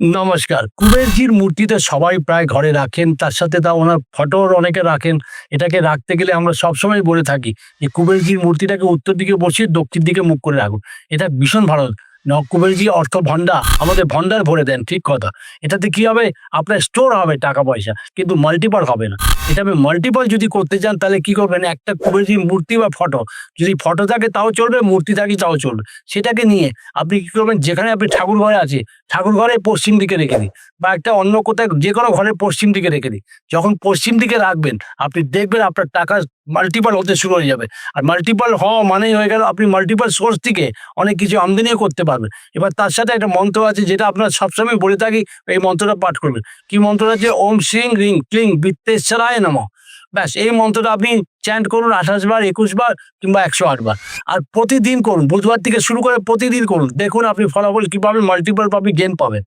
নমস্কার। কুবেরজির মূর্তিতে সবাই প্রায় ঘরে রাখেন, তার সাথে তা ওনার ফটোর অনেকে রাখেন। এটাকে রাখতে গেলে আমরা সবসময় বলে থাকি যে, কুবেরজির মূর্তিটাকে উত্তর দিকে বসিয়ে দক্ষিণ দিকে মুখ করে রাখুন। এটা ভীষণ ভালো ন কুবেরজি অর্থ ভণ্ডা আমাদের ভণ্ডার ভরে দেন, ঠিক কথা। এটাতে কি হবে? আপনার স্টোর হবে টাকা পয়সা কিন্তু মাল্টিপল হবে না। এটা আমি মাল্টিপল যদি করতে চান, তাহলে কি করবেন? একটা কুবেরজির মূর্তি বা ফটো যদি ফটো থাকে, তাও চলবে, মূর্তি থাকে তাও চলবে। সেটাকে নিয়ে আপনি কি করবেন? যেখানে আপনি ঠাকুর ঘরে আছে ঠাকুর ঘরে পশ্চিম দিকে রেখে দিন। বা একটা অন্য কোথায় যে কোনো ঘরের পশ্চিম দিকে রেখে দিন। যখন পশ্চিম দিকে রাখবেন, আপনি দেখবেন আপনার টাকা মাল্টিপল হতে শুরু হয়ে যাবে। আর মাল্টিপল হওয়া মানেই হয়ে গেল, আপনি মাল্টিপল সোর্স থেকে অনেক কিছু আমদানিও করতে পারবেন। এবার তার সাথে একটা মন্ত্র আছে যেটা আপনার সবসময় বলে থাকি, এই মন্ত্রটা পাঠ করবেন। কি মন্ত্রটা আছে ওম সিং রিং ক্লিং বৃত্তেশ্বরায় নম। ব্যাস, এই মন্ত্রটা আপনি চ্যান্ট করুন আঠাশ বার, একুশ বার কিংবা একশো আট বার। আর প্রতিদিন করুন, বুধবার থেকে শুরু করে প্রতিদিন করুন। দেখুন আপনি ফলাফল কি পাবেন মাল্টিপল পাবেন গেন পাবেন।